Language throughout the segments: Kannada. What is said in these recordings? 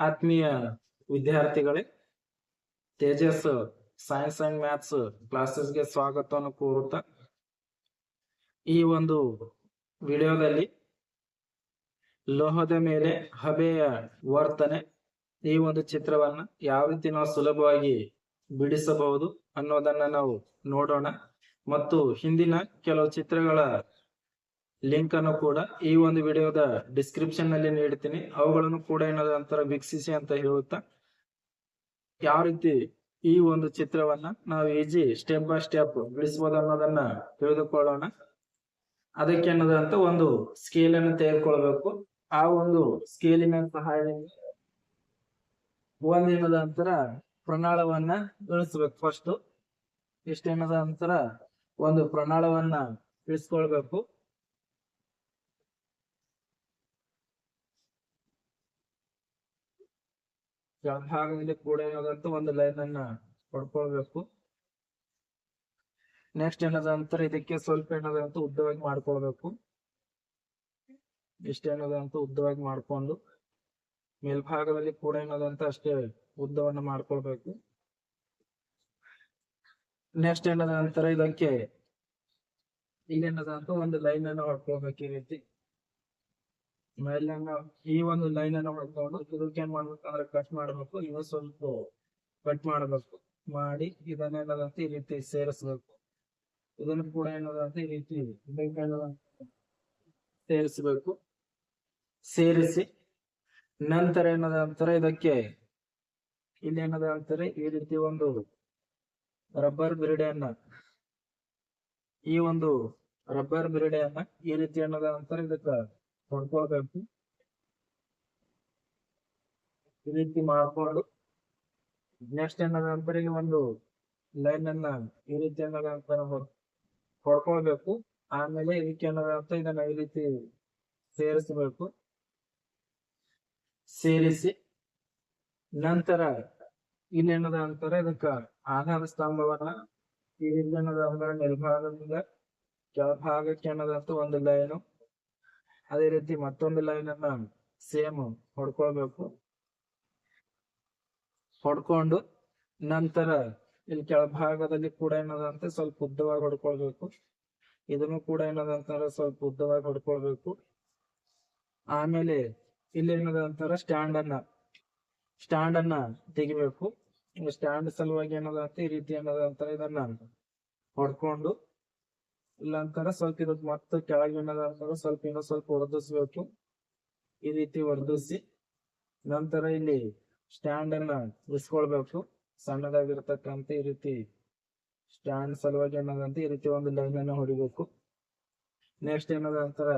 ಆತ್ಮೀಯ ವಿದ್ಯಾರ್ಥಿಗಳೇ, ತೇಜಸ್ ಸೈನ್ಸ್ ಅಂಡ್ ಮ್ಯಾಥ್ಸ್ ಕ್ಲಾಸಸ್ಗೆ ಸ್ವಾಗತವನ್ನು ಕೋರುತ್ತಾ, ಈ ಒಂದು ವಿಡಿಯೋದಲ್ಲಿ ಲೋಹದ ಮೇಲೆ ಹಬೆಯ ವರ್ತನೆ, ಈ ಒಂದು ಚಿತ್ರವನ್ನ ಯಾವ ರೀತಿ ನಾವು ಸುಲಭವಾಗಿ ಬಿಡಿಸಬಹುದು ಅನ್ನೋದನ್ನ ನಾವು ನೋಡೋಣ. ಮತ್ತು ಹಿಂದಿನ ಕೆಲವು ಚಿತ್ರಗಳ ಲಿಂಕ್ ಅನ್ನು ಕೂಡ ಈ ಒಂದು ವಿಡಿಯೋದ ಡಿಸ್ಕ್ರಿಪ್ಷನ್ನಲ್ಲಿ ನೀಡ್ತೀನಿ. ಅವುಗಳನ್ನು ಕೂಡ ಏನಾದ ಅಂತರ ವೀಕ್ಷಿಸಿ ಅಂತ ಹೇಳುತ್ತಾ, ಯಾವ ರೀತಿ ಈ ಒಂದು ಚಿತ್ರವನ್ನ ನಾವು ಈಜಿ ಸ್ಟೆಪ್ ಬೈ ಸ್ಟೆಪ್ ಬಿಡಿಸಬಹುದು ಅನ್ನೋದನ್ನ ತಿಳಿದುಕೊಳ್ಳೋಣ. ಅದಕ್ಕೆ ಅನ್ನೋದಂತ ಒಂದು ಸ್ಕೇಲ್ ಅನ್ನು ತೆಗೆದುಕೊಳ್ಬೇಕು. ಆ ಒಂದು ಸ್ಕೇಲಿನ ಸಹಾಯದಿಂದ ಒಂದೇನದ ನಂತರ ಪ್ರಣಾಳವನ್ನ ಇಳಿಸ್ಬೇಕು. ಫಸ್ಟ್ ಇಷ್ಟೇನದ ನಂತರ ಒಂದು ಪ್ರಣಾಳವನ್ನ ಇಳಿಸ್ಕೊಳ್ಬೇಕು. ಕೆಳಭಾಗದಲ್ಲಿ ಕೂಡ ಏನಾದಂತ ಒಂದು ಲೈನ್ ಅನ್ನ ಪಡ್ಕೊಳ್ಬೇಕು. ನೆಕ್ಸ್ಟ್ ಏನದ ನಂತರ ಇದಕ್ಕೆ ಸ್ವಲ್ಪ ಏನದಂತ ಉದ್ದವಾಗಿ ಮಾಡ್ಕೊಳ್ಬೇಕು. ಇಷ್ಟೇನದಂತ ಉದ್ದವಾಗಿ ಮಾಡ್ಕೊಂಡು ಮೇಲ್ಭಾಗದಲ್ಲಿ ಕೂಡ ಏನದಂತ ಅಷ್ಟೇ ಉದ್ದವನ್ನ ಮಾಡ್ಕೊಳ್ಬೇಕು. ನೆಕ್ಸ್ಟ್ ಏನದ ನಂತರ ಇದಕ್ಕೆ ಇಲ್ಲೇನದಂತ ಒಂದು ಲೈನ್ ಅನ್ನ ಹೊಡ್ಕೊಳ್ಬೇಕು ಈ ರೀತಿ. ಮೇಲಿನ ಈ ಒಂದು ಲೈನ್ ಅನ್ನ ಹೊಡ್ಕೊಂಡು ಇದಕ್ಕೆ ಏನ್ ಮಾಡ್ಬೇಕಂದ್ರೆ ಕಟ್ ಮಾಡ್ಬೇಕು, ಇನ್ನೂ ಸ್ವಲ್ಪ ಕಟ್ ಮಾಡ್ಬೇಕು. ಮಾಡಿ ಇದನ್ನೇನದಂತ ಈ ರೀತಿ ಸೇರಿಸ್ಬೇಕು. ಇದನ್ನು ಕೂಡ ಏನದಂತ ಈ ರೀತಿ ಸೇರಿಸಬೇಕು. ಸೇರಿಸಿ ನಂತರ ಏನದ ಅಂತಾರೆ ಇದಕ್ಕೆ ಇಲ್ಲಿ ಏನದ ಅಂತಾರೆ ಈ ರೀತಿ ಒಂದು ರಬ್ಬರ್ ಬಿರಡೆಯನ್ನ ಈ ಒಂದು ರಬ್ಬರ್ ಬಿರಡೆಯನ್ನ ಈ ರೀತಿ ಏನದ ಅಂತಾರೆ ಇದಕ್ಕ ಹೊಡ್ಕೊಳ್ಬೇಕು ಈ ರೀತಿ ಮಾಡ್ಕೊಂಡು ನೆಕ್ಸ್ಟ್ ಏನದ ನಂಬರಿಗೆ ಒಂದು ಲೈನ್ ಅನ್ನ ಈ ರೀತಿ ಏನಾದ ಅಂತ ಹೊಡ್ಕೊಳ್ಬೇಕು ಆಮೇಲೆ ಇದಕ್ಕೆ ಏನಾದ ಅಂತ ಇದನ್ನ ಈ ರೀತಿ ಸೇರಿಸಬೇಕು. ಸೇರಿಸಿ ನಂತರ ಇಲ್ಲಿ ಏನದ ಅಂತಾರೆ ಇದಕ್ಕ ಆಧಾರ ಸ್ತಂಭವನ್ನ ಈ ರೀತಿ ಏನದ ಅಂದ್ರೆ ಕೆಳಭಾಗಕ್ಕೆ ಏನದಂತ ಒಂದು ಲೈನು ಅದೇ ರೀತಿ ಮತ್ತೊಂದು ಲೈನ್ ಅನ್ನ ಸೇಮ್ ಹೊಡ್ಕೊಳ್ಬೇಕು. ಹೊಡ್ಕೊಂಡು ನಂತರ ಇಲ್ಲಿ ಕೆಳಭಾಗದಲ್ಲಿ ಕೂಡ ಏನದಂತೆ ಸ್ವಲ್ಪ ಉದ್ದವಾಗಿ ಹೊಡ್ಕೊಳ್ಬೇಕು. ಇದನ್ನು ಕೂಡ ಏನದಂತಾರ ಸ್ವಲ್ಪ ಉದ್ದವಾಗಿ ಹೊಡ್ಕೊಳ್ಬೇಕು. ಆಮೇಲೆ ಇಲ್ಲಿ ಏನದಂತಾರ ಸ್ಟ್ಯಾಂಡ್ ಅನ್ನ ಸ್ಟ್ಯಾಂಡ್ ಅನ್ನ ತೆಗಿಬೇಕು. ಸ್ಟ್ಯಾಂಡ್ ಸಲುವಾಗಿ ಏನದಂತ ಈ ರೀತಿ ಏನದಂತಾರ ಇದನ್ನ ಹೊಡ್ಕೊಂಡು ಇಲ್ಲಂತಾರ ಸ್ವಲ್ಪ ಇರೋದು ಮತ್ತೆ ಕೆಳಗೆ ಅಂತಾರ ಸ್ವಲ್ಪ ಇನ್ನೂ ಸ್ವಲ್ಪ ಹೊಡೆದಿಸ್ಬೇಕು ಈ ರೀತಿ ಹೊಡೆದಿಸಿ ನಂತರ ಇಲ್ಲಿ ಸ್ಟ್ಯಾಂಡ್ ಅನ್ನ ಇಸ್ಕೊಳ್ಬೇಕು. ಸಣ್ಣದಾಗಿರ್ತಕ್ಕಂತ ಈ ರೀತಿ ಸ್ಟ್ಯಾಂಡ್ ಸಲುವಾಗಿ ಏನದಂತ ಈ ರೀತಿ ಒಂದು ಲೈನ್ ಅನ್ನ ಹೊಡಿಬೇಕು. ನೆಕ್ಸ್ಟ್ ಏನದ ಅಂತಾರ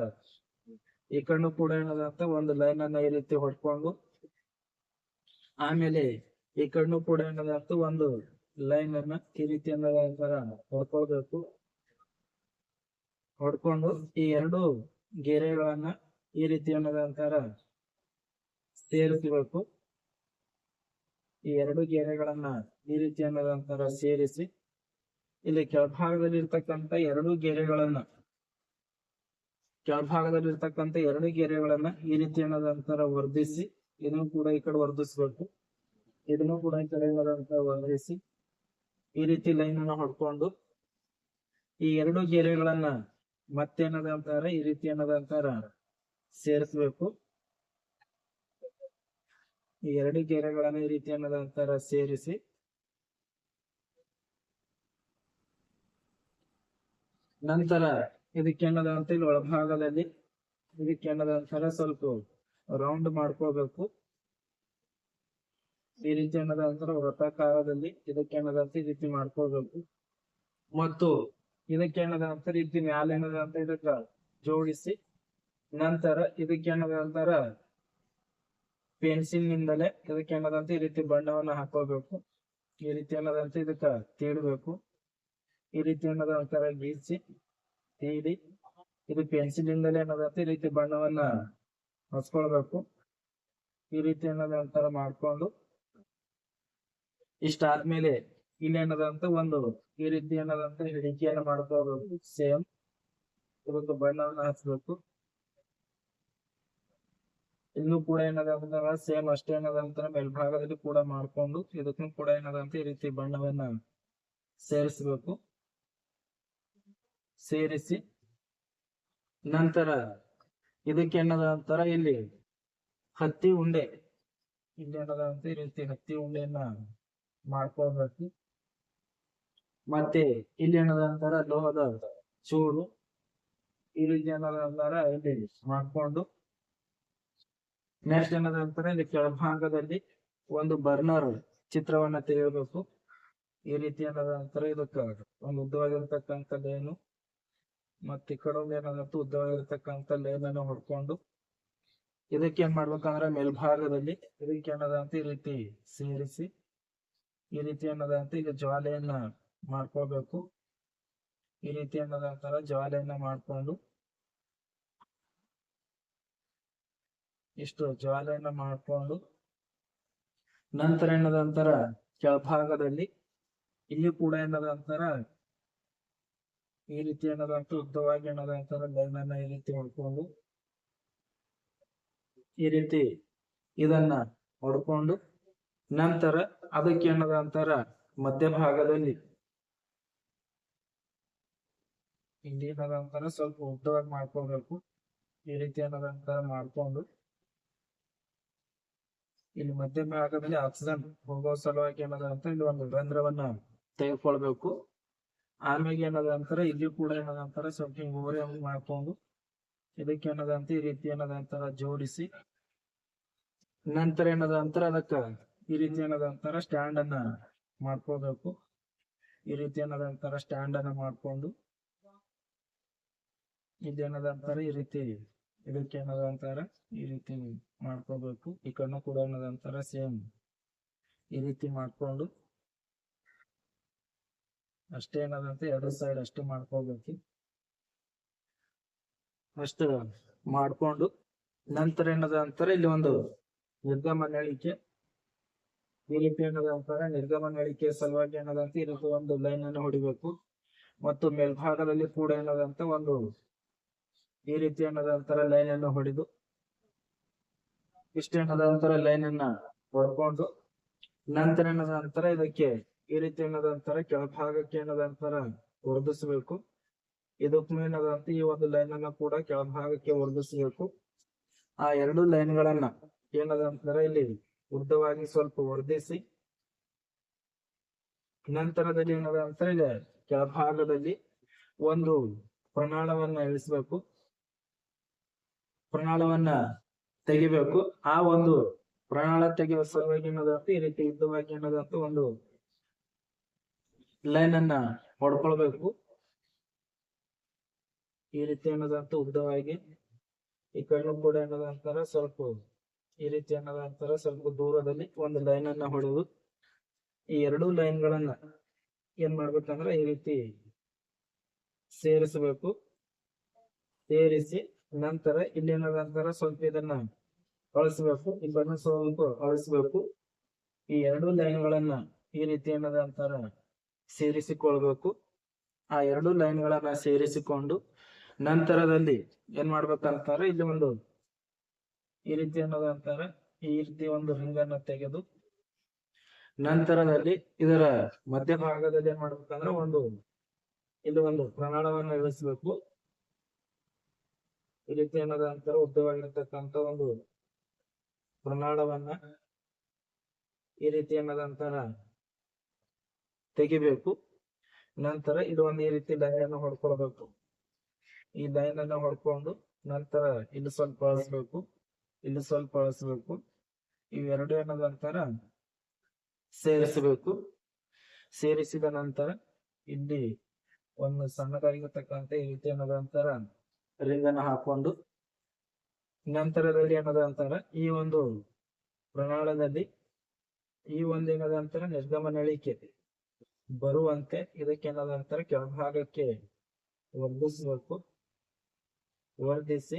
ಈ ಕಣ್ಣು ಕೂಡ ಏನದಂತ ಒಂದು ಲೈನ್ ಅನ್ನ ಈ ರೀತಿ ಹೊಡ್ಕೊಂಡು ಆಮೇಲೆ ಈ ಕಣ್ಣು ಕೂಡ ಏನದಂತ ಒಂದು ಲೈನ್ ಅನ್ನ ಈ ರೀತಿ ಏನದಂತಾರ ಹೊಡ್ಕೊಳ್ಬೇಕು. ಹೊಡ್ಕೊಂಡು ಈ ಎರಡು ಗೆರೆಗಳನ್ನ ಈ ರೀತಿ ಅನ್ನೋದಂತರ ಸೇರಿಸಬೇಕು. ಈ ಎರಡು ಗೆರೆಗಳನ್ನ ಈ ರೀತಿ ಅನ್ನೋದಂತರ ಸೇರಿಸಿ ಇಲ್ಲಿ ಕೆಳಭಾಗದಲ್ಲಿ ಇರ್ತಕ್ಕಂತ ಎರಡು ಗೆರೆಗಳನ್ನ ಕೆಳಭಾಗದಲ್ಲಿ ಇರ್ತಕ್ಕಂತ ಎರಡು ಗೆರೆಗಳನ್ನ ಈ ರೀತಿ ಅನ್ನೋದಂತರ ವರ್ಧಿಸಿ ಇದನ್ನು ಕೂಡ ಈ ಕಡೆ ವರ್ಧಿಸ್ಬೇಕು. ಇದನ್ನು ಕೂಡ ಈ ಕಡೆ ವರ್ಧಿಸಿ ಈ ರೀತಿ ಲೈನ್ ಅನ್ನು ಹೊಡ್ಕೊಂಡು ಈ ಎರಡು ಗೆರೆಗಳನ್ನ ಮತ್ತೇನದಂತಾರ ಈ ರೀತಿ ಅನ್ನೋದಂತಾರ ಸೇರಿಸ್ಬೇಕು. ಈ ಎರಡು ಗೆರೆಗಳನ್ನ ಈ ರೀತಿ ಅನ್ನೋದಂತಾರ ಸೇರಿಸಿ. ನಂತರ ಇದಕ್ಕೆ ಏನದಂತ ಇಲ್ಲಿ ಒಳಭಾಗದಲ್ಲಿ ಇದಕ್ಕೆ ಏನದಂತಾರ ಸ್ವಲ್ಪ ರೌಂಡ್ ಮಾಡ್ಕೋಬೇಕು. ಈ ರೀತಿ ಅನ್ನೋದಂತರ ವೃತ್ತಾಕಾರದಲ್ಲಿ ಇದಕ್ಕೆ ಏನದಂತ ಈ ರೀತಿ ಮಾಡ್ಕೋಬೇಕು. ಮತ್ತು ಇದಕ್ಕೆ ಏನದಂತ ರೀತಿ ಮ್ಯಾಲ ಏನದಂತ ಇದಕ್ಕ ಜೋಡಿಸಿ. ನಂತರ ಇದಕ್ಕೆ ಏನದಂತಾರ ಪೆನ್ಸಿಲ್ ನಿಂದಲೇ ಇದಕ್ಕೆ ಏನದಂತ ಈ ರೀತಿ ಬಣ್ಣವನ್ನ ಹಾಕೋಬೇಕು. ಈ ರೀತಿ ಅನ್ನೋದಂತ ಇದಕ್ಕ ತೀಡ್ಬೇಕು. ಈ ರೀತಿ ಅನ್ನೋದಂತರ ಗೀಸಿ ತೀಡಿ. ಇದು ಪೆನ್ಸಿಲ್ ನಿಂದಲೇ ಏನದ ಅಂತ ಈ ರೀತಿ ಬಣ್ಣವನ್ನ ಹಚ್ಕೊಳ್ಬೇಕು ಈ ರೀತಿ ಅನ್ನೋದಂತರ ಮಾಡ್ಕೊಂಡು ಇಷ್ಟ ಆದ್ಮೇಲೆ ಇಲ್ಲಿ ಏನದಂತ ಒಂದು ಈ ರೀತಿ ಏನದಂತ ಹಿಡಿಕೆಯನ್ನ ಮಾಡ್ಕೋಬೇಕು ಸೇಮ್ ಇದಕ್ಕೆ ಬಣ್ಣವನ್ನ ಹಚ್ಚಬೇಕು ಇಲ್ಲೂ ಕೂಡ ಏನದಂತ ಸೇಮ್ ಅಷ್ಟೇ ಏನದಂತ ಮೇಲ್ಭಾಗದಲ್ಲಿ ಕೂಡ ಮಾಡ್ಕೊಂಡು ಇದಕ್ಕೂ ಕೂಡ ಏನದಂತ ಈ ರೀತಿ ಬಣ್ಣವನ್ನ ಸೇರಿಸಬೇಕು. ಸೇರಿಸಿ ನಂತರ ಇದಕ್ಕೆ ಏನದ ಅಂತಾರ ಇಲ್ಲಿ ಹತ್ತಿ ಉಂಡೆ. ಇಲ್ಲಿ ಏನದ ಅಂತ ಈ ರೀತಿ ಹತ್ತಿ ಉಂಡೆಯನ್ನ ಮಾಡ್ಕೊಳ್ಬೇಕು. ಮತ್ತೆ ಇಲ್ಲಿ ಏನದ ಅಂತಾರ ಲೋಹದ ಚೂರು ಈ ರೀತಿ ಏನದ ಅಂತಾರ ಇಲ್ಲಿ ಮಾಡ್ಕೊಂಡು ನೆಕ್ಸ್ಟ್ ಏನದ ಅಂತಾರ ಇಲ್ಲಿ ಕೆಳಭಾಗದಲ್ಲಿ ಒಂದು ಬರ್ನರ್ ಚಿತ್ರವನ್ನ ತೆಗೆಯಬೇಕು. ಈ ರೀತಿ ಏನದ ಅಂತಾರ ಇದಕ್ಕ ಒಂದು ಉದ್ದವಾಗಿರ್ತಕ್ಕಂಥ ಲೇನು ಮತ್ತೆ ಈ ಕಡೆ ಒಂದು ಏನದಂತ ಉದ್ದವಾಗಿರ್ತಕ್ಕಂಥ ಲೇನ್ ಅನ್ನು ಹೊಡ್ಕೊಂಡು, ಇದಕ್ಕೆ ಏನ್ ಮಾಡ್ಬೇಕಂದ್ರೆ ಮೇಲ್ಭಾಗದಲ್ಲಿ ಇದಕ್ಕೆ ಏನದ ಅಂತ ಈ ರೀತಿ ಸೇರಿಸಿ, ಈ ರೀತಿ ಏನದ ಅಂತ ಈಗ ಜ್ವಾಲೆಯನ್ನ ಮಾಡ್ಕೊಳ್ಬೇಕು ಈ ರೀತಿ ಅಂತಾರ ಜ್ವಾಲೆಯನ್ನ ಮಾಡ್ಕೊಂಡು ಇಷ್ಟು ಜ್ವಾಲೆಯನ್ನ ಮಾಡ್ಕೊಂಡು ನಂತರ ಏನದ ಅಂತಾರ ಕೆಳಭಾಗದಲ್ಲಿ ಇಲ್ಲಿ ಕೂಡ ಏನದ ಅಂತಾರ ಈ ರೀತಿ ಏನದ ಅಂತ ಉದ್ದವಾಗಿ ಏನದ ಅಂತಾರ ಲೈನ್ ಅನ್ನ ಈ ರೀತಿ ಹೊಡ್ಕೊಂಡು ಈ ರೀತಿ ಇದನ್ನ ಹೊಡ್ಕೊಂಡು ನಂತರ ಅದಕ್ಕೆ ಏನದಂತರ ಮಧ್ಯಭಾಗದಲ್ಲಿ ಏನದ ಅಂತಾರ ಸ್ವಲ್ಪ ಉದ್ದವಾಗಿ ಮಾಡ್ಕೋಬೇಕು. ಈ ರೀತಿ ಏನದ ಅಂತಾರ ಮಾಡ್ಕೊಂಡು ಇಲ್ಲಿ ಮಧ್ಯ ಭಾಗದಲ್ಲಿ ಆಕ್ಸಿಜನ್ ಹೋಗೋ ಸಲುವಾಗಿ ಏನದ ಅಂತ ಇಲ್ಲಿ ಒಂದು ರಂಧ್ರವನ್ನ ತೆಗೆದುಕೊಳ್ಬೇಕು. ಆಮೇಲೆ ಅಂತಾರ ಇಲ್ಲಿ ಕೂಡ ಏನದ ಅಂತಾರ ಸ್ವಲ್ಪ ಹಿಂಗ್ ಓರೆ ಮಾಡ್ಕೊಂಡು ಇದಕ್ಕೆ ಏನದ ಅಂತ ಈ ರೀತಿ ಏನದ ಅಂತಾರ ಜೋಡಿಸಿ ನಂತರ ಏನದ ಅಂತಾರ ಅದಕ್ಕ ಈ ರೀತಿ ಏನದ ಅಂತಾರ ಸ್ಟ್ಯಾಂಡ್ ಅನ್ನ ಮಾಡ್ಕೋಬೇಕು ಈ ರೀತಿ ಏನದ ಅಂತಾರ ಸ್ಟ್ಯಾಂಡ್ ಅನ್ನ ಮಾಡ್ಕೊಂಡು ಇದೇನದ ಅಂತಾರ ಈ ರೀತಿ ಇದಕ್ಕೆ ಏನದ ಅಂತಾರ ಈ ರೀತಿ ಮಾಡ್ಕೋಬೇಕು. ಈ ಕಣ್ಣು ಕೂಡ ಏನದ ಅಂತಾರ ಸೇಮ್ ಈ ರೀತಿ ಮಾಡ್ಕೊಂಡು ಅಷ್ಟೇ ಏನದಂತ ಎರಡು ಸೈಡ್ ಅಷ್ಟೇ ಮಾಡ್ಕೋಬೇಕು. ಅಷ್ಟ ಮಾಡ್ಕೊಂಡು ನಂತರ ಏನದ ಅಂತಾರ ಇಲ್ಲಿ ಒಂದು ನಿರ್ಗಮನ ಹೇಳಿಕೆ ಈ ರೀತಿ ಏನದ ಅಂತಾರ ನಿರ್ಗಮನ ಹೇಳಿಕೆ ಸಲುವಾಗಿ ಏನದಂತ ರೀತಿ ಒಂದು ಲೈನ್ ಅನ್ನು ಹೊಡಿಬೇಕು. ಮತ್ತು ಮೇಲ್ಭಾಗದಲ್ಲಿ ಕೂಡ ಏನದಂತ ಒಂದು ಈ ರೀತಿ ಏನದ ನಂತರ ಲೈನ್ ಅನ್ನು ಹೊಡೆದು, ಇಷ್ಟ ಏನದ ಲೈನ್ ಅನ್ನ ಹೊಡ್ಕೊಂಡು, ನಂತರ ಏನದ ನಂತರ ಇದಕ್ಕೆ ಈ ರೀತಿ ಏನದ ನಂತರ ಕೆಳಭಾಗಕ್ಕೆ ಏನದ ನಂತರ ವರ್ಧಿಸಬೇಕು. ಇದಕ್ಕೂ ಏನದ ಅಂತ ಈ ಒಂದು ಲೈನ್ ಅನ್ನ ಕೂಡ ಕೆಳಭಾಗಕ್ಕೆ ವರ್ಧಿಸಬೇಕು. ಆ ಎರಡು ಲೈನ್ ಗಳನ್ನ ಏನದ ನಂತರ ಇಲ್ಲಿ ಉದ್ದವಾಗಿ ಸ್ವಲ್ಪ ವರ್ಧಿಸಿ, ನಂತರದಲ್ಲಿ ಏನದ ಇದೆ ಕೆಳಭಾಗದಲ್ಲಿ ಒಂದು ಪ್ರಮಾಣವನ್ನ ಇಳಿಸ್ಬೇಕು. ಪ್ರಣಾಳವನ್ನ ತೆಗಿಬೇಕು. ಆ ಒಂದು ಪ್ರಣಾಳ ತೆಗೆಯುವ ಸಲುವಾಗಿ ಅನ್ನೋದಂತೂ ಈ ರೀತಿ ಯುದ್ಧವಾಗಿ ಅನ್ನೋದಂತೂ ಒಂದು ಲೈನ್ ಅನ್ನ ಹೊಡ್ಕೊಳ್ಬೇಕು. ಈ ರೀತಿ ಅನ್ನೋದಂತೂ ಉದ್ದವಾಗಿ, ಈ ಕಣ್ಣು ಕೂಡ ಏನದಂತಾರ ಸ್ವಲ್ಪ ಈ ರೀತಿ ಏನದಂತಾರ ಸ್ವಲ್ಪ ದೂರದಲ್ಲಿ ಒಂದು ಲೈನ್ ಅನ್ನ ಹೊಡೆದು, ಈ ಎರಡು ಲೈನ್ ಗಳನ್ನ ಏನ್ ಮಾಡ್ಬೇಕಂದ್ರ ಈ ರೀತಿ ಸೇರಿಸಬೇಕು. ಸೇರಿಸಿ ನಂತರ ಇಲ್ಲಿ ನಂತರ ಸ್ವಲ್ಪ ಇದನ್ನ ಅಳಿಸ್ಬೇಕು ಇಬ್ಬರನ್ನ ಸ್ವಲ್ಪ ಅಳಿಸ್ಬೇಕು. ಈ ಎರಡು ಲೈನ್ಗಳನ್ನ ಈ ರೀತಿ ಏನದ ಅಂತಾರ ಸೇರಿಸಿಕೊಳ್ಬೇಕು. ಆ ಎರಡು ಲೈನ್ಗಳನ್ನ ಸೇರಿಸಿಕೊಂಡು ನಂತರದಲ್ಲಿ ಏನ್ ಮಾಡ್ಬೇಕಂತಾರ ಇಲ್ಲಿ ಒಂದು ಈ ರೀತಿ ಏನದ ಅಂತಾರ ಈ ರೀತಿ ಒಂದು ರಿಂಗನ್ನ ತೆಗೆದು ನಂತರದಲ್ಲಿ ಇದರ ಮಧ್ಯಭಾಗದಲ್ಲಿ ಏನ್ ಮಾಡ್ಬೇಕಂದ್ರೆ ಒಂದು ಇಲ್ಲಿ ಒಂದು ಪ್ರಮಾಣವನ್ನ ಇಳಿಸ್ಬೇಕು. ಈ ರೀತಿ ಏನದ ಅಂತಾರ ಉದ್ದವಾಗಿರ್ತಕ್ಕಂತ ಒಂದು ಪ್ರಮಾಣವನ್ನ ಈ ರೀತಿ ಏನದ ಅಂತಾರ ತೆಗಿಬೇಕು. ನಂತರ ಇದು ಒಂದು ಈ ರೀತಿ ಲೈನ್ ಅನ್ನು ಹೊಡ್ಕೊಳ್ಬೇಕು. ಈ ಲೈನ್ ಅನ್ನು ಹೊಡ್ಕೊಂಡು ನಂತರ ಇಲ್ಲಿ ಸ್ವಲ್ಪ ಅಳಿಸ್ಬೇಕು. ಇಲ್ಲಿ ಸ್ವಲ್ಪ ಅಳಿಸ್ಬೇಕು. ಇವೆರಡು ಏನದ ಅಂತಾರ ಸೇರಿಸಬೇಕು. ಸೇರಿಸಿದ ನಂತರ ಇಲ್ಲಿ ಒಂದು ಸಣ್ಣದಾಗಿರ್ತಕ್ಕಂಥ ಈ ರೀತಿ ಏನದ ಅಂತಾರ ರಿಂಗ್ ಅನ್ನ ಹಾಕೊಂಡು ನಂತರದಲ್ಲಿ ಏನದ ಅಂತಾರ, ಈ ಒಂದು ಪ್ರಣಾಳದಲ್ಲಿ ಈ ಒಂದು ಏನದ ಅಂತಾರ, ನಿರ್ಗಮನ ಇಳಿಕೆ ಬರುವಂತೆ ಇದಕ್ಕೆ ಏನದ ಅಂತಾರ, ಕೆಳಭಾಗಕ್ಕೆ ವರ್ಧಿಸಬೇಕು. ವರ್ಧಿಸಿ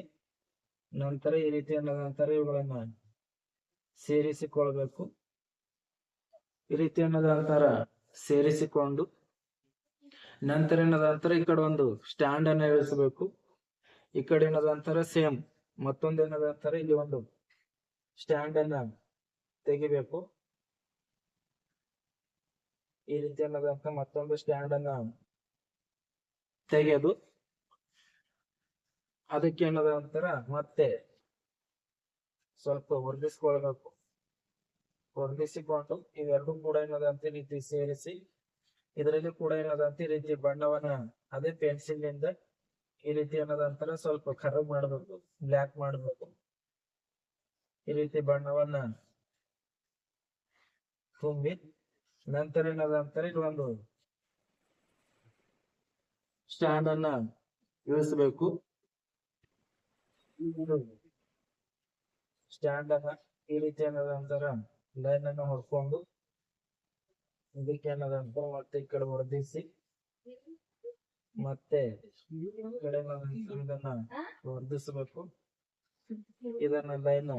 ನಂತರ ಈ ರೀತಿ ಏನದ ಅಂತಾರ, ಇವುಗಳನ್ನ ಸೇರಿಸಿಕೊಳ್ಬೇಕು. ಈ ರೀತಿ ಏನದ ಅಂತಾರ, ಸೇರಿಸಿಕೊಂಡು ನಂತರ ಏನದ ಅಂತಾರ, ಈ ಕಡೆ ಒಂದು ಸ್ಟ್ಯಾಂಡ್ ಅನ್ನ ಇಳಿಸಬೇಕು ಈ ಕಡೆ ಏನದ ಅಂತಾರ? ಸೇಮ್ ಮತ್ತೊಂದು ಏನದ ಅಂತಾರ? ಇಲ್ಲಿ ಒಂದು ಸ್ಟ್ಯಾಂಡ್ ಅನ್ನ ತೆಗಿಬೇಕು. ಈ ರೀತಿ ಅಂತ ಮತ್ತೊಂದು ಸ್ಟ್ಯಾಂಡ್ ಅನ್ನ ತೆಗೆದು ಅದಕ್ಕೆ ಏನದ ಅಂತಾರ? ಮತ್ತೆ ಸ್ವಲ್ಪ ಹೊರದಿಸ್ಕೊಳ್ಬೇಕು ಹೊರದಿಸಿಕೊಂಡು ಇವೆರಡು ಕೂಡ ಏನದ ಅಂತ ರೀತಿ ಸೇರಿಸಿ, ಇದರಲ್ಲಿ ಕೂಡ ಏನದ ಅಂತ ರೀತಿ ಬಣ್ಣವನ್ನ ಅದೇ ಪೆನ್ಸಿಲ್ ಇಂದ ಈ ರೀತಿ ಅನ್ನೋದಂತರ ಸ್ವಲ್ಪ ಖರಾಬ್ ಮಾಡ್ಬೇಕು ಬ್ಲ್ಯಾಕ್ ಮಾಡ್ಬೇಕು. ಈ ರೀತಿ ಬಣ್ಣವನ್ನ ತುಂಬಿ ನಂತರ ಏನದಂತಾರೆ ಇದು ಒಂದು ಸ್ಟ್ಯಾಂಡ್ ಅನ್ನ ಇಳಿಸಬೇಕು. ಸ್ಟ್ಯಾಂಡ್ ಅನ್ನ ಈ ರೀತಿ ಏನದಂತರ ಲೈನ್ ಅನ್ನ ಹೊಡ್ಕೊಂಡು ಇದಕ್ಕೆ ಏನದಂತರ ಮತ್ತೆ ಈ ಕಡೆ ಹೊಡೆದಿಸಿ ಮತ್ತೆ ಇದನ್ನ ವರ್ಧಿಸಬೇಕು. ಇದನ್ನ ಲೈನ್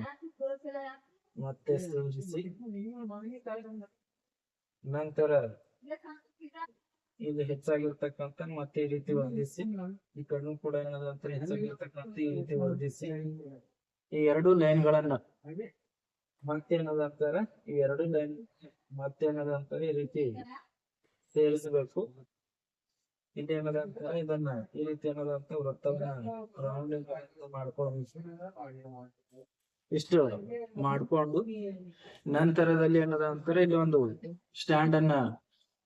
ಮತ್ತೆ ಸೇರಿಸಿ ನಂತರ ಇದು ಹೆಚ್ಚಾಗಿರ್ತಕ್ಕಂಥ ಮತ್ತೆ ಈ ರೀತಿ ವರ್ಧಿಸಿ. ಈ ಕಣ್ಣು ಕೂಡ ಏನಾದಂತ ಹೆಚ್ಚಾಗಿರ್ತಕ್ಕಂಥ ಈ ರೀತಿ ವರ್ಧಿಸಿ. ಈ ಎರಡು ಲೈನ್ ಗಳನ್ನ ಮತ್ತೇನದಂತಾರ ಈ ಎರಡು ಲೈನ್ ಮತ್ತೇನದಂತಾರ ಈ ರೀತಿ ಸೇರಿಸಬೇಕು. ಇಲ್ಲಿ ಏನದಂತಾರ ಇದನ್ನ ಈ ರೀತಿ ಏನದಂತ ವೃತ್ತವನ್ನ ರೌಂಡಿಂಗ್ ಮಾಡ್ಕೊಂಡು ಇಷ್ಟು ಮಾಡ್ಕೊಂಡು ನಂತರದಲ್ಲಿ ಏನದ ಅಂತಾರೆ ಇಲ್ಲಿ ಒಂದು ಸ್ಟ್ಯಾಂಡ್ ಅನ್ನ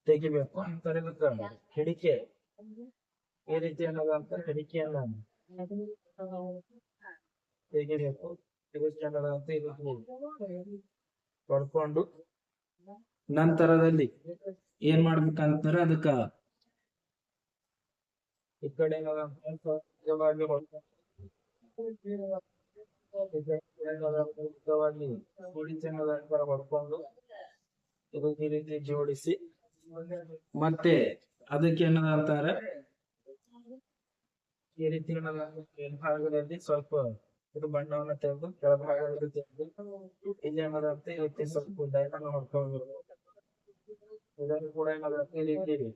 ತೆಗಿಬೇಕು. ಅಂತಾರೆ ಹಿಡಿಕೆ. ಈ ರೀತಿ ಏನದ ಅಂತ ಹಿಡಿಕೆಯನ್ನ ತೆಗಿಬೇಕು. ಅಂತ ಇದಕ್ಕೆ ಪಡ್ಕೊಂಡು ನಂತರದಲ್ಲಿ ಏನ್ ಮಾಡ್ಬೇಕಂತಾರೆ ಅದಕ್ಕ ಈ ಕಡೆ ಹೊಡ್ಕೊಂಡು. ರೀತಿ ಜೋಡಿಸಿ. ಮತ್ತೆ ಅದಕ್ಕೆ ಏನದ ಅಂತಾರೆ? ಈ ರೀತಿ ಮೇಲ್ಭಾಗದಲ್ಲಿ ಸ್ವಲ್ಪ ಇದು ಬಣ್ಣವನ್ನ ತೆಗೆದು ಕೆಳಭಾಗದಲ್ಲಿ ತೆಗೆದು ಇಲ್ಲಿ ಏನದಂತೆ ಈ ರೀತಿ ಸ್ವಲ್ಪ ಡೈನನ್ನು ಹೊಡ್ಕೊಂಡು ಇದನ್ನು ಕೂಡ ಏನದಂತೆ ಈ ರೀತಿ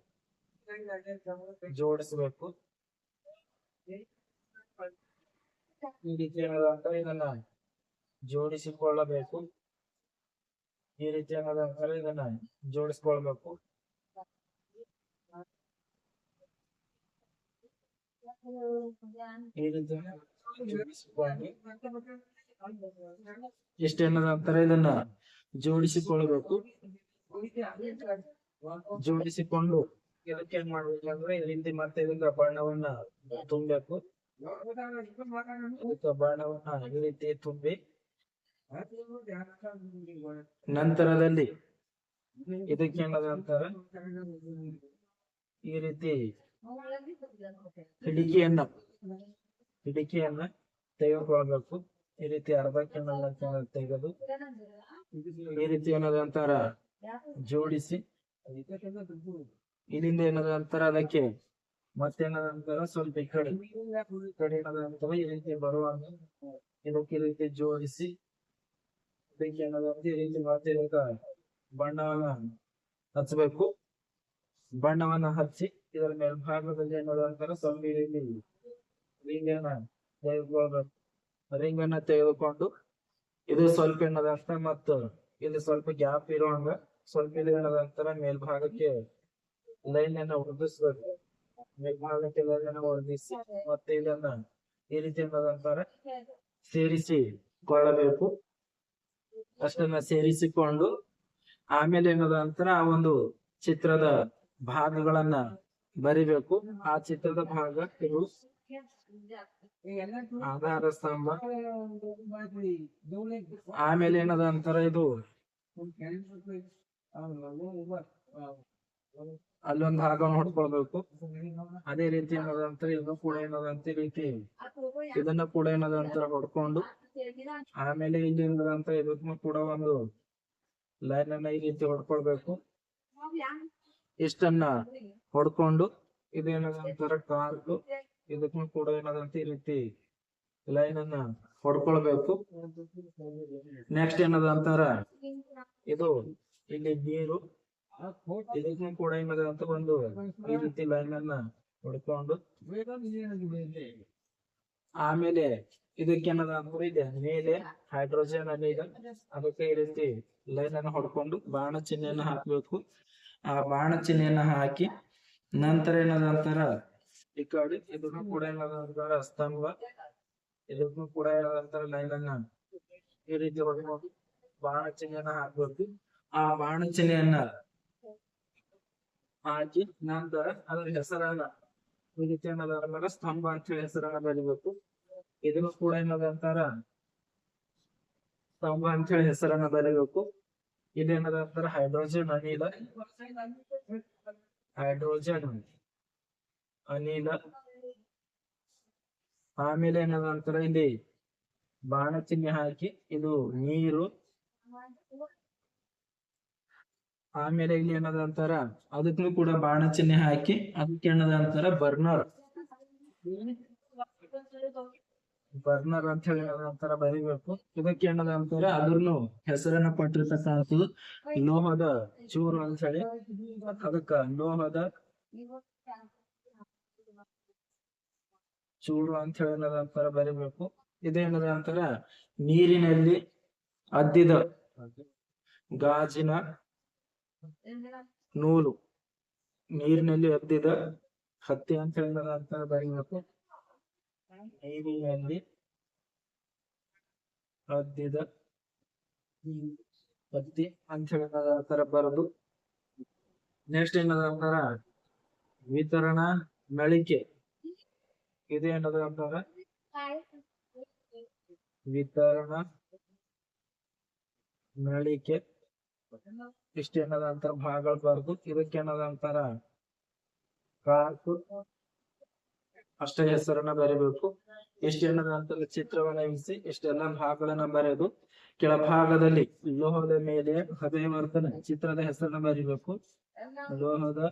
ಜೋಡಿಸ್ಬೇಕು. ಈ ರೀತಿ ಏನದ ಅಂತ ಇದನ್ನ ಜೋಡಿಸಿಕೊಳ್ಳಬೇಕು. ಈ ರೀತಿ ಏನದ ಅಂತಾರೆ ಇದನ್ನ ಜೋಡಿಸ್ಕೊಳ್ಬೇಕು. ಈ ರೀತಿ ಜೋಡಿಸಿಕೊಂಡು ಎಷ್ಟೇನದಂತಾರೆ ಇದನ್ನ ಜೋಡಿಸಿಕೊಳ್ಬೇಕು ಜೋಡಿಸಿಕೊಂಡು ಇದಕ್ಕೆ ಏನ್ ಮಾಡ್ಬೇಕಂದ್ರೆ ರೀತಿ ಮತ್ತೆ ಇದರ ಬಣ್ಣವನ್ನ ತುಂಬಬೇಕು. ಬಣ್ಣವನ್ನ ಈ ರೀತಿ ತುಂಬಿ, ನಂತರದಲ್ಲಿ ಇದಕ್ಕೆ ಈ ರೀತಿ ಹಿಡಿಕೆಯನ್ನ ಹಿಡಿಕೆಯನ್ನ ತೆಗೆದುಕೊಳ್ಬೇಕು ಈ ರೀತಿ ಅರ್ಧಕ್ಕೆ ತೆಗೆದು ಈ ರೀತಿ ಏನದ ಅಂತಾರ ಜೋಡಿಸಿ. ಇಲ್ಲಿಂದ ಏನದ ಅಂತಾರ ಅದಕ್ಕೆ, ಮತ್ತೇನದ ಅಂತಾರ ಸ್ವಲ್ಪ ಈ ಕಡೆ. ಈ ಕಡೆ ಏನದ ಅಂತಾರ ಈ ರೀತಿ ಬರುವಾಗ ಇದಕ್ಕೆ ರೀತಿ ಜೋಡಿಸಿ, ಇದಕ್ಕೆ ಏನದ ಅಂತ ಈ ರೀತಿ ಮತ್ತೆ ಇದಕ್ಕ ಬಣ್ಣವನ್ನ ಹಚ್ಚಬೇಕು ಬಣ್ಣವನ್ನ ಹಚ್ಚಿ ಇದರ ಮೇಲ್ಭಾಗದಲ್ಲಿ ಏನದ ಅಂತಾರ ಸ್ವಲ್ಪ ಈ ರೀತಿ ರಿಂಗನ್ನ ತೆಗೆದುಕೊಳ್ಬೇಕು ರಿಂಗನ್ನ ತೆಗೆದುಕೊಂಡು, ಇದು ಸ್ವಲ್ಪ ಏನದ ಅಂತ ಮತ್ತು ಇಲ್ಲಿ ಸ್ವಲ್ಪ ಗ್ಯಾಪ್ ಇರುವಂಗ ಸ್ವಲ್ಪ ಇದು ಏನದ ಅಂತಾರ ಮೇಲ್ಭಾಗಕ್ಕೆ ಲೈನ್ ಅನ್ನ ಲೈನ್ ಅನ್ನ ಹೊರದಿಸಿ ಮತ್ತೆ ಇದನ್ನ ಈ ರೀತಿ ಸೇರಿಸಿ ಕೊಳ್ಳಬೇಕು. ಅಷ್ಟನ್ನ ಸೇರಿಸಿಕೊಂಡು ಆಮೇಲೆ ಏನದ ನಂತರ ಆ ಒಂದು ಚಿತ್ರದ ಭಾಗಗಳನ್ನ ಬರಿಬೇಕು. ಆ ಚಿತ್ರದ ಭಾಗ ಆಧಾರ ಸ್ತಂಭ. ಆಮೇಲೆ ಏನದ ನಂತರ ಇದು ಅಲ್ಲೊಂದ್ ಭಾಗವನ್ನು ಹೊಡ್ಕೊಳ್ಬೇಕು. ಅದೇ ರೀತಿ ಏನದಂತ ಇದನ್ನು ಕೂಡ ಏನದಂತ ರೀತಿ ಇದನ್ನ ಕೂಡ ಏನದಂತ ಹೊಡ್ಕೊಂಡು, ಆಮೇಲೆ ಇಲ್ಲಿ ಏನದಂತ ಇದಕ್ಕೂ ಕೂಡ ಒಂದು ಲೈನ್ ಅನ್ನ ಈ ರೀತಿ ಹೊಡ್ಕೊಳ್ಬೇಕು. ಇಷ್ಟನ್ನ ಹೊಡ್ಕೊಂಡು ಇದೇನದಂತಾರ ಕಾರ್ಕ್ ಇದಕ್ಕೂ ಕೂಡ ಏನದಂತ ಈ ರೀತಿ ಲೈನ್ ಅನ್ನ ಹೊಡ್ಕೊಳ್ಬೇಕು. ನೆಕ್ಸ್ಟ್ ಏನದಂತಾರ ಇದು ಇಲ್ಲಿ ನೀರು. ಇದಕ್ಕೂ ಕೂಡ ಏನದ ಅಂತ ಒಂದು ಈ ರೀತಿ ಲೈನ್ ಅನ್ನ ಹೊಡ್ಕೊಂಡು ಆಮೇಲೆ ಇದಕ್ಕೆ ಏನದ ಅಂದ್ರೆ ಇದೆ. ಮೇಲೆ ಹೈಡ್ರೋಜನ್ ಅನಿಲ ಅದಕ್ಕೆ ಈ ರೀತಿ ಲೈನ್ ಅನ್ನ ಹೊಡ್ಕೊಂಡು ಬಾಣ ಚಿಹ್ನೆಯನ್ನ ಹಾಕ್ಬೇಕು. ಆ ಬಾಣ ಚಿಹ್ನೆಯನ್ನ ಹಾಕಿ ನಂತರ ಏನದ ಅಂತಾರ, ಈ ಕಡೆ ಇದನ್ನು ಕೂಡ ಏನದ ಅಂತಾರ, ಸ್ತಂಭ. ಇದಕ್ಕೂ ಕೂಡ ಏನದ ಅಂತಾರ ಲೈನ್ ಅನ್ನ ಈ ರೀತಿ ಹೊಡ್ಕೊಂಡು ಬಾಣ ಚಿಹ್ನೆಯನ್ನ ಹಾಕ್ಬೇಕು. ಆ ಬಾಣ ಚಿಹ್ನೆಯನ್ನ ಹಾಕಿ ನಂತರ ಅದರ ಹೆಸರನ್ನ ಈ ಏನಾದ್ರ ಸ್ತಂಭ ಅಂತ ಹೆಸರನ್ನ ಬರಿಬೇಕು. ಇದನ್ನು ಕೂಡ ಏನದ ಅಂತಾರ? ಸ್ತಂಭ ಅಂತ ಹೇಳಿ ಹೆಸರನ್ನ ಬರಿಬೇಕು. ಇದೇನದ ಅಂತಾರ? ಹೈಡ್ರೋಜನ್ ಅನಿಲ. ಹೈಡ್ರೋಜನ್ ಅನಿಲ. ಆಮೇಲೆ ಏನದ ಅಂತಾರ ಇಲ್ಲಿ? ಬಾಣ ಚಿಹ್ನೆ ಹಾಕಿ. ಇದು ನೀರು. ಆಮೇಲೆ ಇಲ್ಲಿ ಏನದ ಅಂತಾರ? ಅದಕ್ಕೂ ಕೂಡ ಬಾಣ ಚಿಹ್ನೆ ಹಾಕಿ, ಅದಕ್ಕೆ ಏನದ ಅಂತಾರ? ಬರ್ನರ್. ಬರ್ನರ್ ಅಂತ ಹೇಳಿ ಏನದ ಅಂತಾರ ಬರಿಬೇಕು. ಇದಕ್ಕೆ ಏನದ ಅಂತಾರ? ಅದ್ರನು ಹೆಸರನ್ನ ಕೊಟ್ಟಿರ್ತಕ್ಕಂಥದ್ದು ಲೋಹದ ಚೂರು ಅಂತ ಹೇಳಿ ಅದಕ್ಕ ಲೋಹದ ಚೂರು ಅಂತ ಹೇಳಿ ಏನದ ಅಂತಾರ ಬರಿಬೇಕು. ಇದೇನದ ಅಂತಾರ? ನೀರಿನಲ್ಲಿ ಅದ್ದಿದ ಗಾಜಿನ ನೂಲು. ನೀರಿನಲ್ಲಿ ಅದ್ದಿದ ಹತ್ತಿ ಅಂತ ಹೇಳಿದಾಗ ಅಂತ ಬರಿಬೇಕು ನೀರಿನಲ್ಲಿ ಅದ್ದಿದ ಹತ್ತಿ ಅಂತ ಹೇಳಿದಾಗ ಏನದ ಬರದು. ನೆಕ್ಸ್ಟ್ ಏನದ ಅಂತಾರ? ವಿತರಣಾ ನಳಿಕೆ ಇದು ಏನದ ಅಂತಾರ? ವಿತರಣಾ ನಳಿಕೆ ಇಷ್ಟ ಏನದ ಅಂತಾರ ಭಾಗಗಳು ಬರ್ದು ಇದಕ್ಕೆ ಏನದ ಅಂತಾರ ಕಾಕು ಅಷ್ಟೇ ಹೆಸರನ್ನ ಬರೀಬೇಕು. ಇಷ್ಟ ಏನದ ಅಂತಾರ ಚಿತ್ರವನ್ನ ಇರಿಸಿ ಇಷ್ಟೆಲ್ಲ ಭಾಗಗಳನ್ನ ಬರೆದು ಕೆಳಭಾಗದಲ್ಲಿ ಲೋಹದ ಮೇಲೆ ಹೃದಯವರ್ಧನ ಚಿತ್ರದ ಹೆಸರನ್ನ ಬರೀಬೇಕು. ಲೋಹದ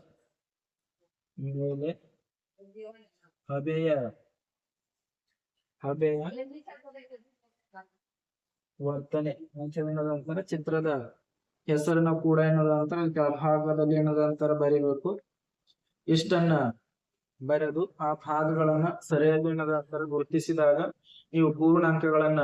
ಮೇಲೆ ಹಬೆಯ ಹಬೆಯ ವರ್ತನೆ ಚಿತ್ರದ ಹೆಸರನ್ನ ಕೂಡ ಏನದ ಅಂತ ಕೆಳಭಾಗದಲ್ಲಿ ಏನದ ಅಂತಾರ ಬರಿಬೇಕು. ಇಷ್ಟನ್ನ ಬರೆದು ಆ ಭಾಗಗಳನ್ನ ಸರಿಯಾಗಿ ಏನದ ಅಂತಾರ ಗುರುತಿಸಿದಾಗ ನೀವು ಪೂರ್ಣಾಂಕಗಳನ್ನ